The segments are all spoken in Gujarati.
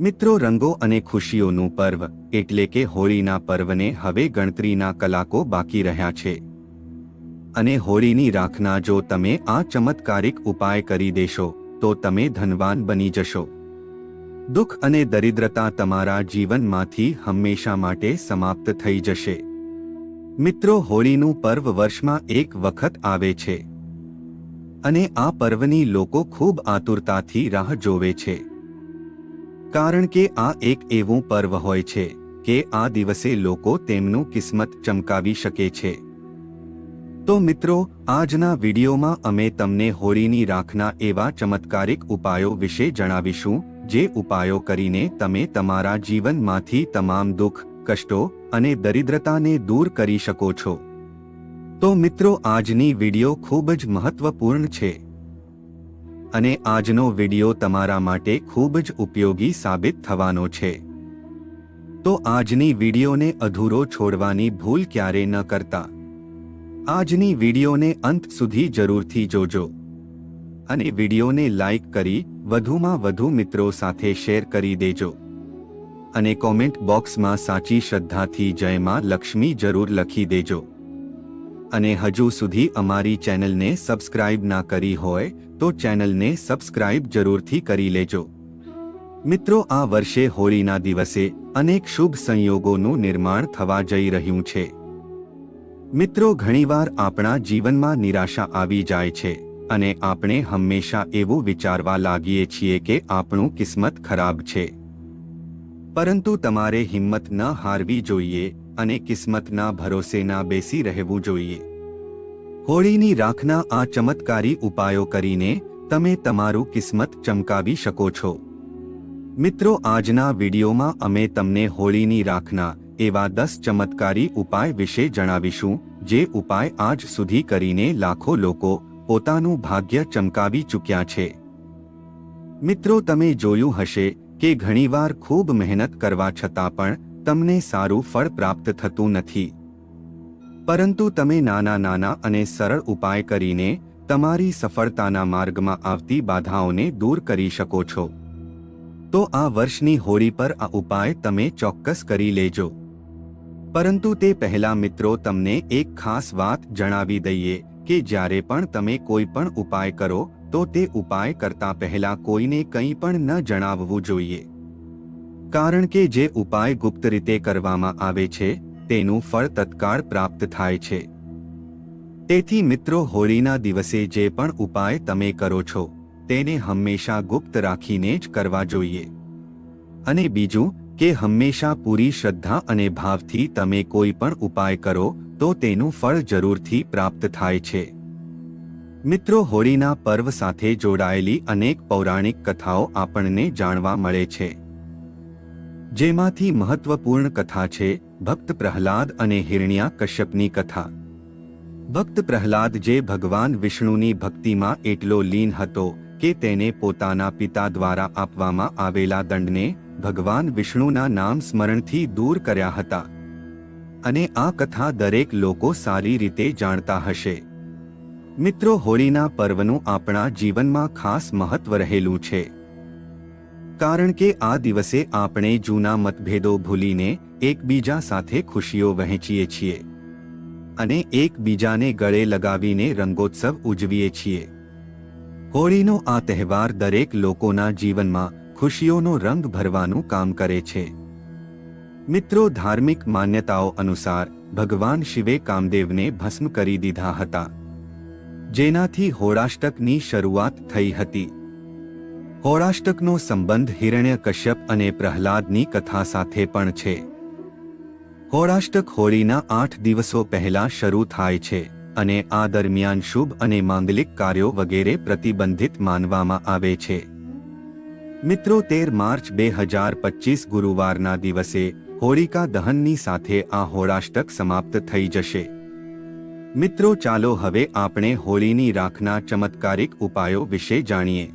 મિત્રો રંગો અને ખુશીઓનું પર્વ, એટલે કે હોળીના પર્વને હવે ગણતરીના કલાકો બાકી રહ્યા છે. અને હોળીની રાખના જો તમે આ ચમત્કારિક ઉપાય કરી દેશો, તો તમે ધનવાન બની જશો. દુઃખ અને દરિદ્રતા તમારા જીવનમાંથી હંમેશા માટે સમાપ્ત થઈ જશે. મિત્રો હોળીનું પર્વ વર્ષમાં એક વખત આવે છે. અને આ પર્વની લોકો ખૂબ આતુરતાથી રાહ જોવે છે. કારણ કે આ એક એવું પર્વ હોય છે કે આ દિવસે લોકો તેમનું કિસ્મત ચમકાવી શકે છે. તો મિત્રો, આજના વિડીયોમાં અમે તમને હોળીની રાખના એવા ચમત્કારિક ઉપાયો વિશે જણાવીશું, જે ઉપાયો કરીને તમે તમારા જીવનમાંથી તમામ દુઃખ, કષ્ટો અને દરિદ્રતાને દૂર કરી શકો છો. તો મિત્રો, આજની વીડિયો ખૂબ જ મહત્વપૂર્ણ છે. અને આજનો વિડિયો તમારા માટે ખૂબ જ ઉપયોગી સાબિત થવાનો છે. તો આજની વિડીયોને અધૂરો છોડવાની ભૂલ ક્યારે ન કરતા. આજની વિડીયોને અંત સુધી જરૂરથી જોજો. અને વિડીયોને લાઇક કરી વધુમાં વધુ મિત્રો સાથે શેર કરી દેજો. અને કોમેન્ટ બોક્સમાં સાચી શ્રદ્ધાથી જયમાં લક્ષ્મી જરૂર લખી દેજો. અને હજુ સુધી અમારી ચેનલને સબસ્ક્રાઇબ ના કરી હોય, તો ચેનલને સબસ્ક્રાઇબ જરૂરથી કરી લેજો. મિત્રો, આ વર્ષે હોળીના દિવસે અનેક શુભ સંયોગોનું નિર્માણ થવા જઈ રહ્યું છે. મિત્રો, ઘણીવાર આપણા જીવનમાં નિરાશા આવી જાય છે અને આપણે હંમેશા એવું વિચારવા લાગીએ છીએ કે આપણું કિસ્મત ખરાબ છે. પરંતુ તમારે હિંમત ન હારવી જોઈએ અને કિસ્મતના ભરોસે ના બેસી રહેવું જોઈએ. હોળીની રાખના આ ચમત્કારી ઉપાયો કરીને તમે તમારું કિસ્મત ચમકાવી શકો છો. મિત્રો, આજના વિડીયોમાં અમે તમને હોળીની રાખના એવા દસ ચમત્કારી ઉપાય વિશે જણાવીશું, જે ઉપાય આજ સુધી કરીને લાખો લોકો પોતાનું ભાગ્ય ચમકાવી ચૂક્યા છે. મિત્રો, તમે જોયું હશે કે ઘણીવાર ખૂબ મહેનત કરવા છતાં પણ તમને સારું ફળ પ્રાપ્ત થતું નથી. પરંતુ તમે નાના નાના અને સરળ ઉપાય કરીને તમારી સફળતાના માર્ગમાં આવતી બાધાઓને દૂર કરી શકો છો. તો આ વર્ષની હોળી પર આ ઉપાય તમે ચોક્કસ કરી લેજો. પરંતુ તે પહેલા મિત્રો તમને એક ખાસ વાત જણાવી દઈએ કે જ્યારે પણ તમે કોઈ પણ ઉપાય કરો, તો તે ઉપાય કરતા પહેલા કોઈને કંઈ પણ ન જણાવવું જોઈએ. કારણ કે જે ઉપાય ગુપ્ત રીતે કરવામાં આવે છે, તેનું ફળ તત્કાળ પ્રાપ્ત થાય છે. તેથી મિત્રો, હોળીના દિવસે જે પણ ઉપાય તમે કરો છો, તેને હંમેશા ગુપ્ત રાખીને જ કરવા જોઈએ. અને બીજું, કે હંમેશા પૂરી શ્રદ્ધા અને ભાવથી તમે કોઈ પણ ઉપાય કરો, તો તેનું ફળ જરૂરથી પ્રાપ્ત થાય છે. મિત્રો, હોળીના પર્વ સાથે જોડાયેલી અનેક પૌરાણિક કથાઓ આપણને જાણવા મળે છે. જેમાંથી મહત્વપૂર્ણ કથા છે ભક્ત પ્રહલાદ અને હિરણ્યા કશ્યપની કથા. ભક્ત પ્રહલાદ જે ભગવાન વિષ્ણુની ભક્તિમાં એટલો લીન હતો કે તેને પોતાના પિતા દ્વારા આપવામાં આવેલા દંડને ભગવાન વિષ્ણુના નામ સ્મરણથી દૂર કર્યા હતા. અને આ કથા દરેક લોકો સારી રીતે જાણતા હશે. મિત્રો, હોળીના પર્વનું આપણા જીવનમાં ખાસ મહત્વ રહેલું છે. કારણ કે આ દિવસે આપણે જૂના મતભેદો ભૂલીને એકબીજા સાથે ખુશીઓ વહેંચીએ છીએ અને એકબીજાને ગળે લગાવીને રંગોત્સવ ઉજવીએ છીએ. હોળીનો આ તહેવાર દરેક લોકોના જીવનમાં ખુશીઓનો રંગ ભરવાનું કામ કરે છે. મિત્રો, ધાર્મિક માન્યતાઓ અનુસાર ભગવાન શિવે કામદેવને ભસ્મ કરી દીધા હતા. જેનાથી હોળાષ્ટકની શરૂઆત થઈ હતી. હોળાષ્ટકનો સંબંધ હિરણ્ય કશ્યપ અને પ્રહલાદની કથા સાથે પણ છે. હોળાષ્ટક હોળીના આઠ દિવસો પહેલા શરૂ થાય છે અને આ દરમિયાન શુભ અને માંગલિક કાર્યો વગેરે પ્રતિબંધિત માનવામાં આવે છે. મિત્રો, તેર માર્ચ બે હજાર પચીસ ગુરુવારના દિવસે હોળિકા દહનની સાથે આ હોળાષ્ટક સમાપ્ત થઈ જશે. મિત્રો, ચાલો હવે આપણે હોળીની રાખના ચમત્કારિક ઉપાયો વિશે જાણીએ.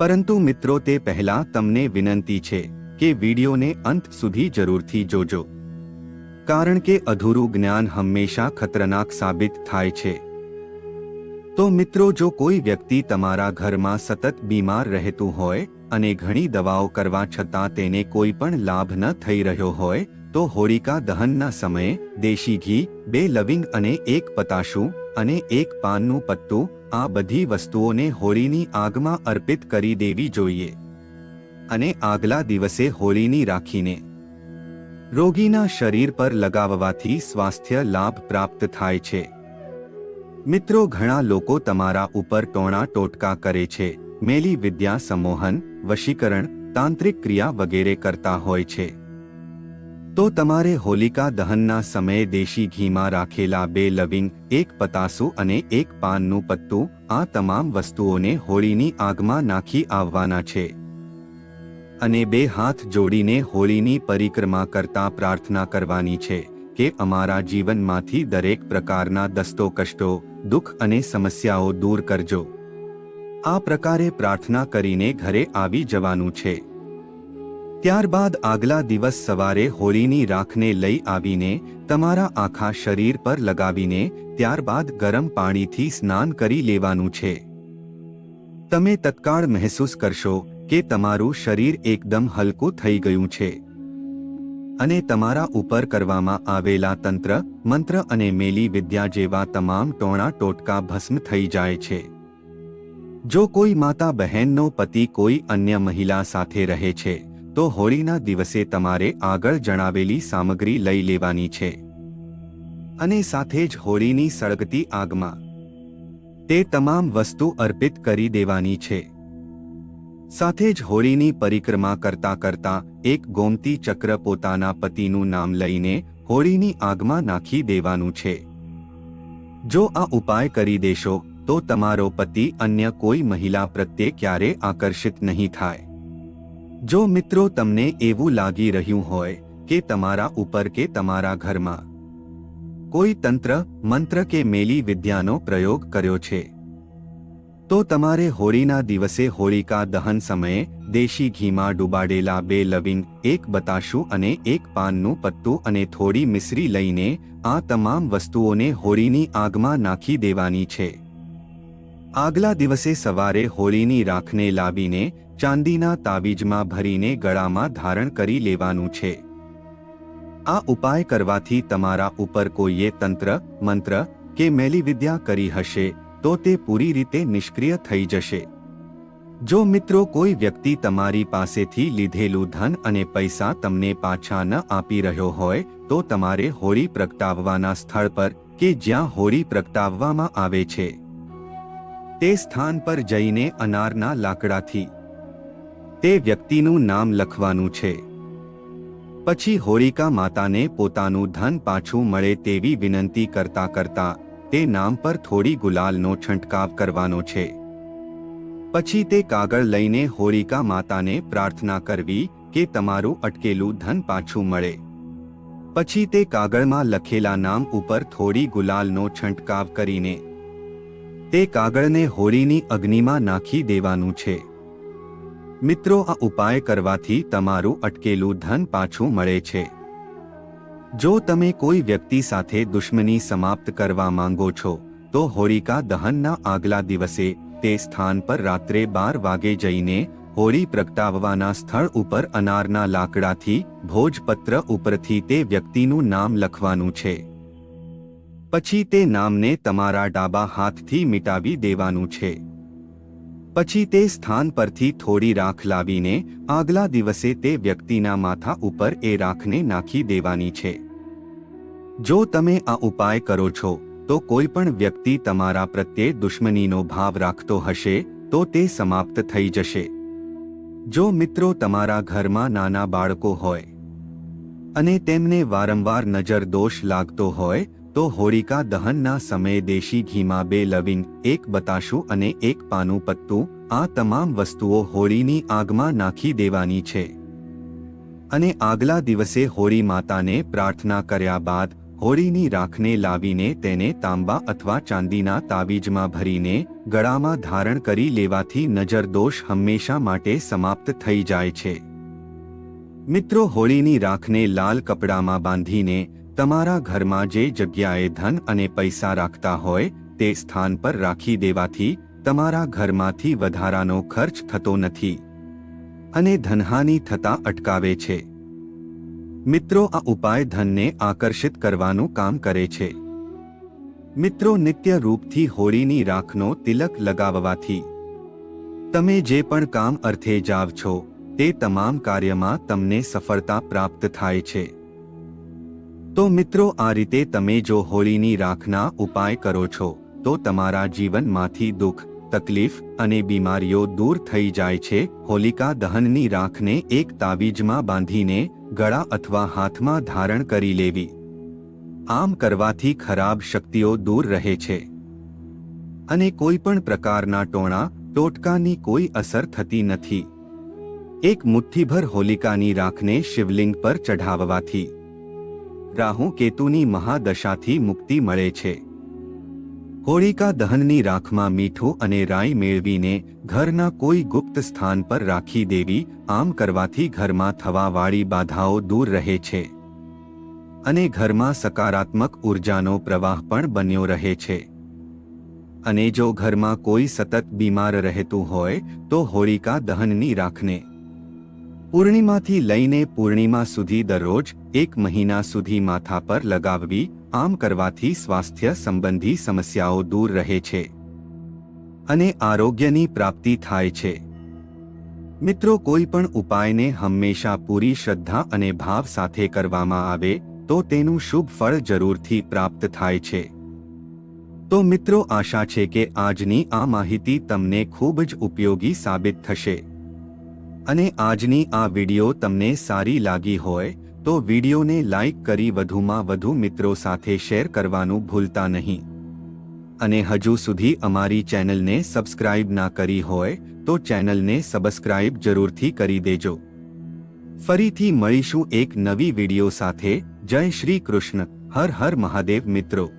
પરંતુ મિત્રો તે પહેલા તમને વિનંતી છે કે વિડીયોને અંત સુધી જરૂરથી જોજો. કારણ કે અધૂરું જ્ઞાન હંમેશા ખતરનાક સાબિત થાય છે. તો મિત્રો જો કોઈ વ્યક્તિ તમારા ઘરમાં સતત બીમાર રહેતું હોય અને ઘણી દવાઓ કરવા છતાં તેને કોઈ પણ લાભ ન થઈ રહ્યો હોય, તો હોળિકા દહનના સમયે દેશી ઘી, બે લવિંગ અને એક પતાશું અને એક પાનનું પત્તું આ બધી વસ્તુઓને હોળીની આગમાં અર્પિત કરી દેવી જોઈએ. અને આગલા દિવસે હોળીની રાખીને. રોગીના શરીર પર લગાવવાથી સ્વાસ્થ્ય લાભ પ્રાપ્ત થાય છે. મિત્રો ઘણા લોકો તમારા ઉપર ટોણા ટોટકા કરે છે, મેલી વિદ્યા સંમોહન, વશીકરણ, તાંત્રિક ક્રિયા વગેરે કરતા હોય છે. તો તમારે હોલિકા દહનના સમયે દેશી ઘીમાં રાખેલા બે લવિંગ, એક પતાસુ અને એક પાનનું પત્તું, આ તમામ વસ્તુઓને હોળીની આગમાં નાખી આવવાના છે. અને બે હાથ જોડીને હોળીની પરિક્રમા કરતા પ્રાર્થના કરવાની છે કે અમારા જીવનમાંથી દરેક પ્રકારના દસ્તો કષ્ટો, દુઃખ અને સમસ્યાઓ દૂર કરજો. આ પ્રકારે પ્રાર્થના કરીને ઘરે આવી જવાનું છે. ત્યારબાદ આગલા દિવસ સવારે હોળીની રાખને લઈ આવીને તમારા આખા શરીર પર લગાવીને ત્યારબાદ ગરમ પાણીથી સ્નાન કરી લેવાનું છે. તમે તત્કાળ મહેસૂસ કરશો કે તમારું શરીર એકદમ હલકું થઈ ગયું છે. અને તમારા ઉપર કરવામાં આવેલા તંત્ર, મંત્ર અને મેલી વિદ્યા જેવા તમામ ટોણા ટોટકા ભસ્મ થઈ જાય છે. જો કોઈ માતા બહેનનો પતિ કોઈ અન્ય મહિલા સાથે રહે છે તો હોળીના દિવસે તમારે આગળ જણાવેલી સામગ્રી લઈ લેવાની છે. અને સાથે જ હોળીની સળગતી આગમાં તે તમામ વસ્તુ અર્પિત કરી દેવાની છે. સાથે જ હોળીની પરિક્રમા કરતા કરતા એક ગોમતી ચક્ર પોતાના પતિનું નામ લઈને હોળીની આગમાં નાખી દેવાનું છે. જો આ ઉપાય કરી દેશો, તો તમારો પતિ અન્ય કોઈ મહિલા પ્રત્યે ક્યારે આકર્ષિત નહીં થાય. જો મિત્રો તમને એવું લાગી રહ્યું હોય કે તમારા ઉપર કે તમારા ઘરમાં કોઈ તંત્ર, મંત્ર કે મેલી વિદ્યાનો પ્રયોગ કર્યો છે, તો તમારે હોળીના દિવસે હોળિકા દહન સમયે દેશી ઘીમાં ડુબાડેલા બે લવિંગ, એક બતાશું અને એક પાનનું પત્તું અને થોડી મિશ્રી લઈને આ તમામ વસ્તુઓને હોળીની આગમાં નાખી દેવાની છે. આગલા દિવસે સવારે હોળીની રાખને લાવીને ચાંદીના તાવીજમાં ભરીને ગળામાં ધારણ કરી લેવાનું છે. આ ઉપાય કરવાથી તમારા ઉપર કોઈએ તંત્ર, મંત્ર કે મેલી વિદ્યા કરી હશે, તો તે પૂરી રીતે નિષ્ક્રિય થઈ જશે. જો મિત્રો કોઈ વ્યક્તિ તમારી પાસેથી લીધેલું ધન અને પૈસા તમને પાછા ન આપી રહ્યો હોય, તો તમારે હોળી પ્રગટાવવાના સ્થળ પર કે જ્યાં હોળી પ્રગટાવવામાં આવે છે. તે સ્થાન પર જઈને અનારના લાકડાથી તે વ્યક્તિનું નામ લખવાનું છે. પછી હોળિકા માતાને પોતાનું ધન પાછું મળે તેવી વિનંતી કરતા કરતા તે નામ પર થોડી ગુલાલનો છંટકાવ કરવાનો છે. પછી તે કાગળ લઈને હોળિકા માતાને પ્રાર્થના કરવી કે તમારું અટકેલું ધન પાછું મળે. પછી તે કાગળમાં લખેલા નામ ઉપર થોડી ગુલાલનો છંટકાવ કરીને તે કાગળને હોળીની અગ્નિમાં નાખી દેવાનું છે. મિત્રો, આ ઉપાય કરવાથી તમારું અટકેલું ધન પાછું મળે છે. જો તમે કોઈ વ્યક્તિ સાથે દુશ્મની સમાપ્ત કરવા માંગો છો, તો હોળિકા દહનના આગલા દિવસે તે સ્થાન પર રાત્રે બાર વાગે જઈને હોળી પ્રગટાવવાના સ્થળ ઉપર અનારના લાકડાથી ભોજપત્ર ઉપરથી તે વ્યક્તિનું નામ લખવાનું છે. પછી તે નામને તમારા ડાબા હાથથી મિટાવી દેવાનું છે. પછી તે સ્થાન પરથી થોડી રાખ લાવીને આગલા દિવસે તે વ્યક્તિના માથા ઉપર એ રાખને નાખી દેવાની છે. જો તમે આ ઉપાય કરો છો, તો કોઈ પણ વ્યક્તિ તમારા પ્રત્યે દુશ્મનીનો ભાવ રાખતો હશે, તો તે સમાપ્ત થઈ જશે. જો મિત્રો તમારા ઘરમાં નાના બાળકો હોય અને તેમને વારંવાર નજર દોષ લાગતો હોય તો હોળિકા દહનના સમયે દેશી ઘીમાં બે લવિંગ, એક બતાશું અને એક પાનું પત્તું, આ તમામ વસ્તુઓ હોળીની આગમાં નાખી દેવાની છે. અને આગલા દિવસે હોળી માતાને પ્રાર્થના કર્યા બાદ, હોળીની રાખને લાવીને તેને તાંબા અથવા ચાંદીના તાવીજમાં ભરીને, ગળામાં ધારણ કરી લેવાથી નજરદોષ હંમેશા માટે સમાપ્ત થઈ જાય છે. મિત્રો, હોળીની રાખને લાલ કપડામાં બાંધીને તમારા ઘરમાં જે જગ્યાએ ધન અને પૈસા રાખતા હોય, તે સ્થાન પર રાખી દેવાથી તમારા ઘરમાંથી વધારાનો ખર્ચ થતો નથી. અને ધનહાનિ થતા અટકાવે છે. મિત્રો, આ ઉપાય ધનને આકર્ષિત કરવાનું કામ કરે છે. મિત્રો, નિત્ય રૂપથી હોળીની રાખનો તિલક લગાવવાથી તમે જે પણ કામ અર્થે જાવ છો, તે તમામ કાર્યમાં તમને સફળતા પ્રાપ્ત થાય છે. તો મિત્રો, આ રીતે તમે જો હોળીની રાખના ઉપાય કરો છો, તો તમારા જીવનમાંથી દુઃખ, તકલીફ અને બીમારીઓ દૂર થઈ જાય છે. હોલિકા દહનની રાખને એક તાવીજમાં બાંધીને ગળા અથવા હાથમાં ધારણ કરી લેવી. આમ કરવાથી ખરાબ શક્તિઓ દૂર રહે છે. અને કોઈ પણ પ્રકારના ટોણા, ટોટકાની કોઈ અસર થતી નથી. એક મુઠ્ઠીભર હોલિકાની રાખને શિવલિંગ પર ચઢાવવાથી રાહુ કેતુની મહાદશાથી મુક્તિ મળે છે. હોળિકા દહનની રાખમાં મીઠું અને રાઈ મેળવીને ઘરના કોઈ ગુપ્ત સ્થાન પર રાખી દેવી આમ કરવાથી ઘરમાં થવાવાળી બાધાઓ દૂર રહે છે. અને ઘરમાં સકારાત્મક ઉર્જાનો પ્રવાહ પણ બન્યો રહે છે. અને જો ઘરમાં કોઈ સતત બીમાર રહેતું હોય તો હોળિકા દહનની રાખને પૂર્ણિમાથી લઈને પૂર્ણિમા સુધી દરરોજ એક મહિના સુધી માથા પર લગાવવી આમ કરવાથી સ્વાસ્થ્ય સંબંધી સમસ્યાઓ દૂર રહે છે. અને આરોગ્યની પ્રાપ્તિ થાય છે. મિત્રો, કોઈ પણ ઉપાયને હંમેશા પૂરી શ્રદ્ધા અને ભાવ સાથે કરવામાં આવે, તો તેનું શુભ ફળ જરૂરથી પ્રાપ્ત થાય છે. તો મિત્રો, આશા છે કે આજની આ માહિતી તમને ખૂબ જ ઉપયોગી સાબિત થશે. અને આજની આ વિડિયો તમને સારી લાગી હોય, તો વિડિયોને લાઇક કરી વધુમાં વધુ મિત્રો સાથે શેર કરવાનું ભૂલતા નહીં. અને હજુ સુધી અમારી ચેનલને સબસ્ક્રાઇબ ના કરી હોય, તો ચેનલને સબસ્ક્રાઇબ જરૂરથી કરી દેજો. ફરીથી મળીશું એક નવી વિડિયો સાથે. જય શ્રી કૃષ્ણ. હર હર મહાદેવ મિત્રો.